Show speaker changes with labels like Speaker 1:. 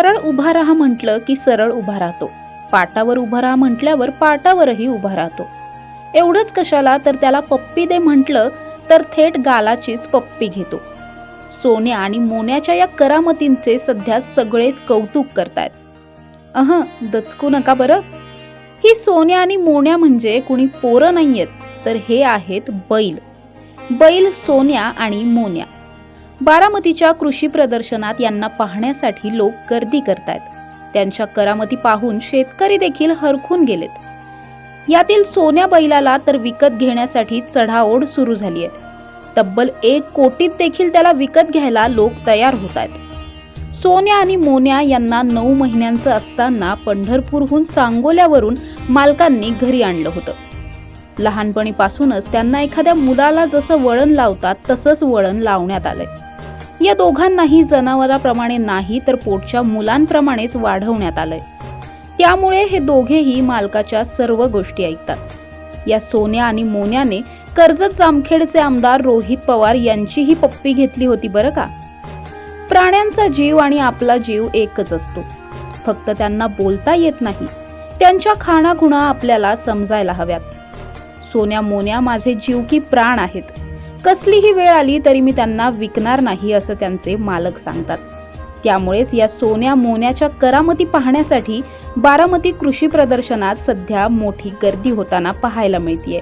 Speaker 1: सरळ उभा राहा म्हटलं की सरळ उभा राहतो. पाटावर उभा राहा म्हटल्यावर पाटावरही उभा राहतो. एवढंच कशाला तर त्याला पप्पी दे म्हटलं तर थेट गालाचीच पप्पी घेतो. सोन्या आणि मोन्याच्या या करामतींचे सध्या सगळेच कौतुक करतायत. अह दचकू नका बरं. ही सोन्या आणि मोन्या म्हणजे कुणी पोरं नाहीयेत तर हे आहेत बैल. बैल सोन्या आणि मोन्या. बारामतीच्या कृषी प्रदर्शनात यांना पाहण्यासाठी लोक गर्दी करतायत. त्यांच्या करामती पाहून शेतकरी देखील हरखून गेलेत. यातील सोन्या बैलाला तर विकत घेण्यासाठी चढाओढ सुरू झाली आहे तब्बल एक कोटीत देखील त्याला विकत घ्यायला लोक तयार होत आहेत सोन्या आणि मोन्या यांना नऊ महिन्यांचं असताना पंढरपूरहून सांगोल्यावरून मालकांनी घरी आणलं होतं. लहानपणीपासूनच त्यांना एखाद्या मुलाला जसं वळण लावतात तसंच वळण लावण्यात आलंय. या दोघांनाही जनावराप्रमाणे नाही तर पोटच्या मुलांप्रमाणेच वाढवण्यात आलंय. त्यामुळे हे दोघेही मालकाच्या सर्व गोष्टी ऐकतात. या सोन्या आणि मोन्याने कर्जत जामखेडचे आमदार रोहित पवार यांचीही पप्पी घेतली होती बरं का? प्राण्यांचा जीव आणि आपला जीव एकच असतो. फक्त त्यांना बोलता येत नाही. त्यांच्या खाणाखुणा आपल्याला समजायला हव्यात. सोन्या मोन्या माझे जीव की प्राण आहेत. कसलीही वेळ आली तरी मी त्यांना विकणार नाही असं त्यांचे मालक सांगतात. त्यामुळेच या सोन्या मोन्याच्या करामती पाहण्यासाठी बारामती कृषी प्रदर्शनात सध्या मोठी गर्दी होताना पाहायला मिळतीये.